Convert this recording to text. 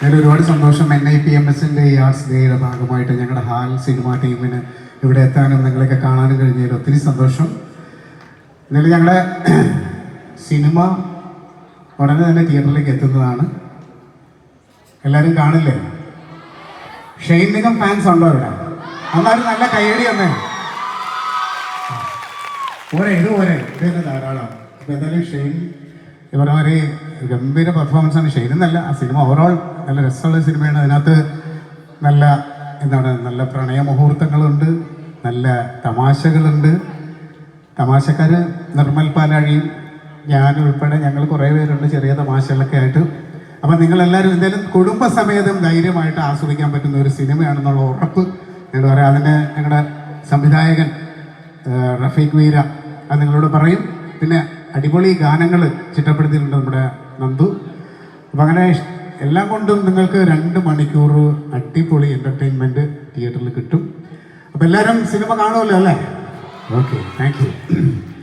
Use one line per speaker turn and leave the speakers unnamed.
അതിൽ ഒരുപാട് സന്തോഷം. എൻ ഐ പി എം എസിന്റെ ഈ ആർട്സ് ഡേയുടെ ഭാഗമായിട്ട് ഞങ്ങളുടെ ഹാൽ സിനിമ ടീമിന് ഇവിടെ എത്താനും നിങ്ങളെയൊക്കെ കാണാനും കഴിഞ്ഞതിൽ ഒത്തിരി സന്തോഷം. എന്നാലും ഞങ്ങളുടെ സിനിമ ഉടനെ തന്നെ തിയേറ്ററിലേക്ക് എത്തുന്നതാണ്. എല്ലാവരും കാണില്ലേ? ഷെയ്ൻ നിഗം ഫാൻസ് ഉണ്ടോ ഇവിടെ? അന്നാലും നല്ല കയ്യടി തന്നെ പോരെ ഇത് പോരെ. ഇത് തന്നെ ധാരാളം. ഇപ്പം എന്തായാലും ഷെയ്ൻ ഇവരെ ഗംഭീര പെർഫോമൻസ് ആണ്. ഷെയ്ൻ എന്നല്ല ആ സിനിമ ഓവറോൾ നല്ല രസമുള്ള സിനിമയാണ് അതിനകത്ത് നല്ല എന്താണ് നല്ല പ്രണയ മുഹൂർത്തങ്ങളുണ്ട് നല്ല തമാശകളുണ്ട്. തമാശക്കാര് നിർമ്മൽ പാലാഴിയും ഞാൻ ഉൾപ്പെടെ ഞങ്ങൾ കുറേ പേരുണ്ട് ചെറിയ തമാശകളൊക്കെ ആയിട്ട്. അപ്പം നിങ്ങളെല്ലാവരും എന്തായാലും കുടുംബസമേതം ധൈര്യമായിട്ട് ആസ്വദിക്കാൻ പറ്റുന്ന ഒരു സിനിമയാണെന്നുള്ള ഉറപ്പ് ഞങ്ങൾ പറയാം. അതിന് ഞങ്ങളുടെ സംവിധായകൻ റഫീഖ് വീര അത് നിങ്ങളോട് പറയും. പിന്നെ അടിപൊളി ഗാനങ്ങൾ ചിട്ടപ്പെടുത്തിയിട്ടുണ്ട് നമ്മുടെ നന്ദു. അപ്പം അങ്ങനെ എല്ലാം കൊണ്ടും നിങ്ങൾക്ക് രണ്ട് മണിക്കൂർ അടിപൊളി എന്റർടൈൻമെന്റ് തിയേറ്ററിൽ കിട്ടും. അപ്പം എല്ലാവരും സിനിമ കാണുമല്ലോ അല്ലേ? Okay thank you